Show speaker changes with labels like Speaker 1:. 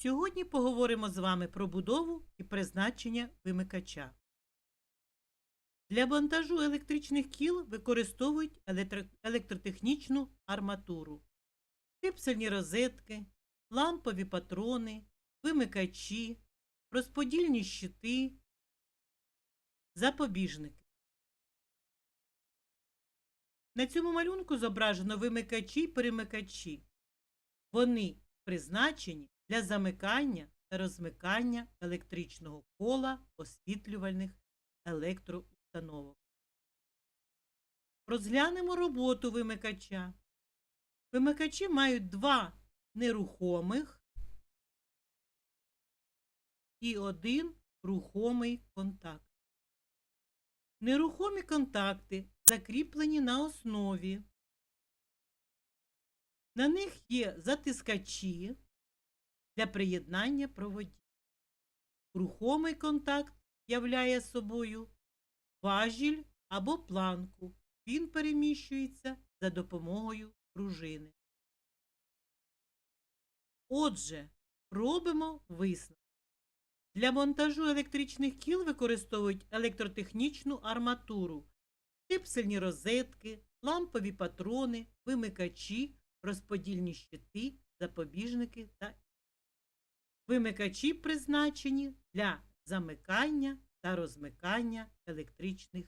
Speaker 1: Сьогодні поговоримо з вами про будову і призначення вимикача. Для монтажу електричних кіл використовують електро- електротехнічну арматуру, пипсельні розетки, лампові патрони, вимикачі, розподільні щити, запобіжники. На цьому малюнку зображено вимикачі й перемикачі. Вони призначені для замикання та розмикання електричного кола освітлювальних електроустановок. Розглянемо роботу вимикача. Вимикачі мають два нерухомих і один рухомий контакт. Нерухомі контакти закріплені на основі. На них є затискачі для приєднання проводів. Рухомий контакт являє собою важіль або планку. Він переміщується за допомогою пружини. Отже, робимо висновок. Для монтажу електричних кіл використовують електротехнічну арматуру, типсельні розетки, лампові патрони, вимикачі, розподільні щити, запобіжники та Вимикачі призначені для замикання та розмикання електричних